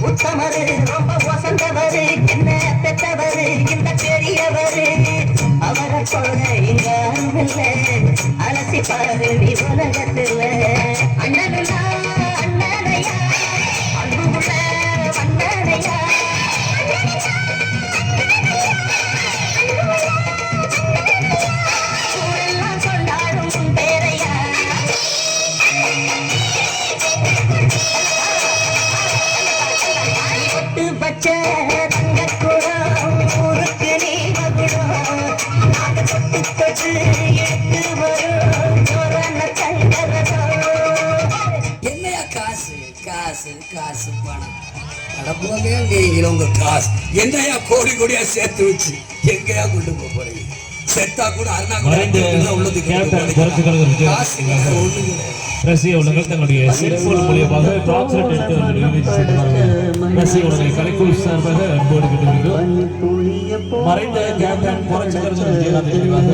உத்தமரு ரொம்ப வசந்தவரு என்ன பெத்தவரு இந்த பெரியவரு. அவரை போல இங்க இல்லை அடிச்சு பாரு நீ உலகத்துல அண்ணனா அண்ணனையா அன்புக்குள்ள அண்ணனையா தங்கக்குடம் ஊருக்கு நீ மகுடம் நாட்டு கொட்டி கொச்சு காசு காசு பணம். அடப்போங்க நீங்களும் உங்க காசு. என்னையா கோடி கோடியா சேர்த்து வச்சு எங்கேயா கொண்டு போக போறீங்க? செத்தா கூட அருணா புரட்சி கழகத்திற்கு காசு ஒண்ணு. ரசிக உள்ளங்கள் தங்களுடைய செல்போன் மூலியமாக டார்ச்சர் எடுத்து வந்து ரசிக உள்ளங்களை கலைக்குழு சார்பாக அன்போடு கேட்டுக்கொள்கிறோம். மறைந்த கேப்டன் புரட்சி கழகம் விஜயகாந்த் நினைவாக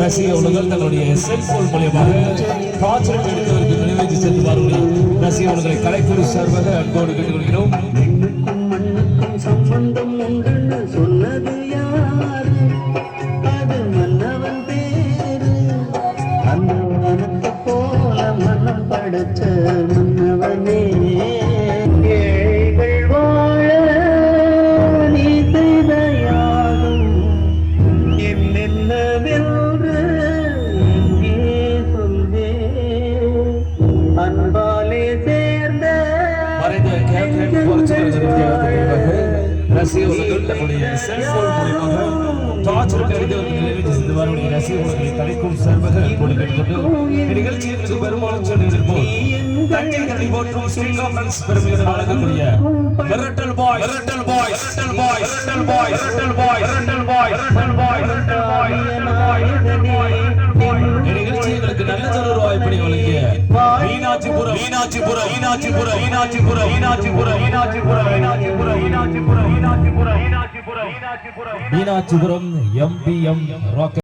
ரசிக உள்ளங்கள் தங்களுடைய செல்போன் மூலியமாக டார்ச்சர் எடுத்து செல்வார்கள் ரசிக கலைக்குழு சார்பாக அன்போடு கேட்டுக்கொள்கிறோம். ரசிக உலகங்களுடைய செல்போன் மூலமாக டார்ச்சர் கருதி வந்து நிறைவேற்றி செல்வாருடைய ரசிக உலகங்களை பெருமையுடன் ஈனாட்சிபுரம் ஈனாட்சிபுரம் ஈனாட்சிபுரம் ஈனாட்சிபுரம் ஈனாட்சிபுரம் ஈனாட்சிபுரம் ஈனாட்சிபுரம் ஈனாட்சிபுரம் ஈனாட்சிபுரம் ஈனாட்சிபுரம் மீனாட்சிபுரம் எம்பிஎம் ராக்கெட்